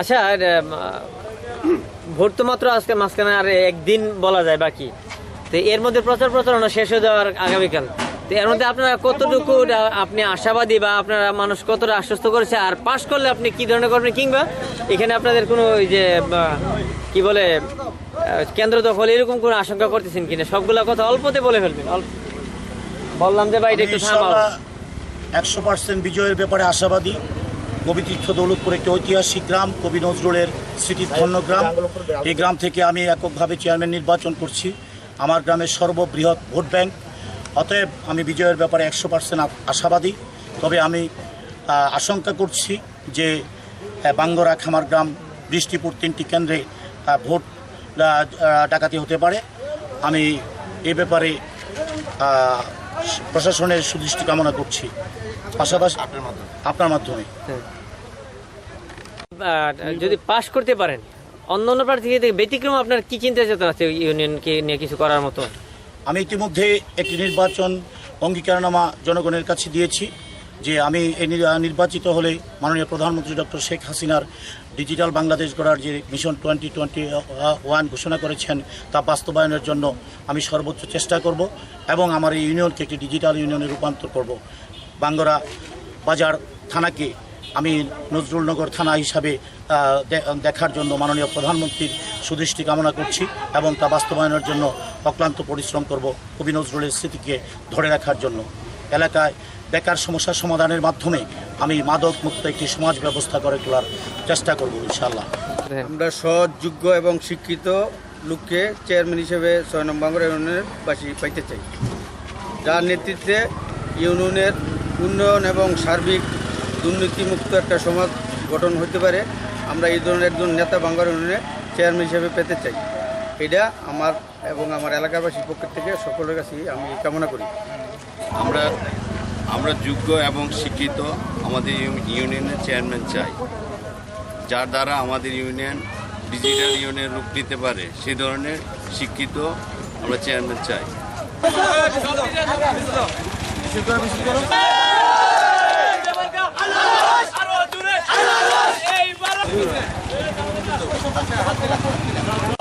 আচ্ছা ভোট তো মাত্র আজকে মাঝখানে আর একদিন বলা যায় বাকি। তো এর মধ্যে প্রচার প্রচারণা শেষ হয়ে যাওয়ার আগামীকাল। তো এর মধ্যে আপনারা কতটুকু আপনি আশাবাদী বা আপনারা মানুষ কতটা আশ্বস্ত করেছে আর পাশ করলে আপনি কি ধরনের করবেন কিংবা এখানে আপনাদের কোনো ওই যে কি বলে কেন্দ্র দখল এরকম কোনো আশঙ্কা করতেছেন কিনা? সবগুলা কথা অল্পতে বলে ফেলবেন। অল্প বললাম যে ভাই এটা একটু থামাও। একশো পার্সেন্ট বিজয়ের ব্যাপারে আশাবাদী। কবিতীর্থ দৌলতপুর একটি ঐতিহাসিক গ্রাম কবি নজরুলের স্মৃতিধন্য গ্রাম এই গ্রাম থেকে আমি এককভাবে চেয়ারম্যান নির্বাচন করছি। আমার গ্রামের সর্ববৃহৎ ভোট ব্যাংক। অতএব আমি বিজয়ের ব্যাপারে একশো পার্সেন্ট আশাবাদী। তবে আমি আশঙ্কা করছি যে বাঙ্গরা খামার গ্রাম বৃষ্টিপুর তিনটি কেন্দ্রে ভোট ডাকাতি হতে পারে। আমি এ ব্যাপারে প্রশাসনের সুদৃষ্টি কামনা করছি। পাশাপাশি আপনার মাধ্যমে। আর যদি পাশ করতে পারেন, অন্য অন্য প্রার্থী থেকে ব্যতিক্রম আপনার কি চিন্তা চেতনা আছে ইউনিয়নকে নিয়ে কিছু করার মতো? আমি ইতিমধ্যে একটি নির্বাচন অঙ্গীকারনামা জনগণের কাছে দিয়েছি যে আমি এই নির্বাচিত হলে মাননীয় প্রধানমন্ত্রী ডক্টর শেখ হাসিনার ডিজিটাল বাংলাদেশ গড়ার যে মিশন টোয়েন্টি টোয়েন্টি ওয়ান ঘোষণা করেছেন তা বাস্তবায়নের জন্য আমি সর্বোচ্চ চেষ্টা করব এবং আমার এই ইউনিয়নকে একটি ডিজিটাল ইউনিয়নে রূপান্তর করব। বাঙ্গরা বাজার থানাকে আমি নজরুলনগর থানা হিসাবে দেখার জন্য মাননীয় প্রধানমন্ত্রীর সুদৃষ্টি কামনা করছি এবং তা বাস্তবায়নের জন্য অক্লান্ত পরিশ্রম করব কবি নজরুলের স্মৃতিকে ধরে রাখার জন্য। এলাকায় বেকার সমস্যা সমাধানের মাধ্যমে আমি মাদক মুক্ত একটি সমাজ ব্যবস্থা করে তোলার চেষ্টা করব ইনশাল্লাহ আমরা সৎ, যোগ্য এবং শিক্ষিত লোককে চেয়ারম্যান হিসেবে ছয় নম্বর ইউনিয়নের বাসী পাইতে চাই। যার নেতৃত্বে ইউনিয়নের উন্নয়ন এবং সার্বিক দুর্নীতিমুক্ত একটা সমাজ গঠন হতে পারে আমরা এই ধরনের একজন নেতা বাঙ্গার ইউনিয়নের চেয়ারম্যান হিসেবে পেতে চাই। এটা আমার এবং আমার এলাকাবাসীর পক্ষ থেকে সকলের কাছেই আমি কামনা করি। আমরা আমরা যোগ্য এবং শিক্ষিত আমাদের ইউনিয়নের চেয়ারম্যান চাই। যার দ্বারা আমাদের ইউনিয়ন ডিজিটাল ইউনিয়ন রূপ নিতে পারে সে ধরনের শিক্ষিত আমরা চেয়ারম্যান চাই। Thank you.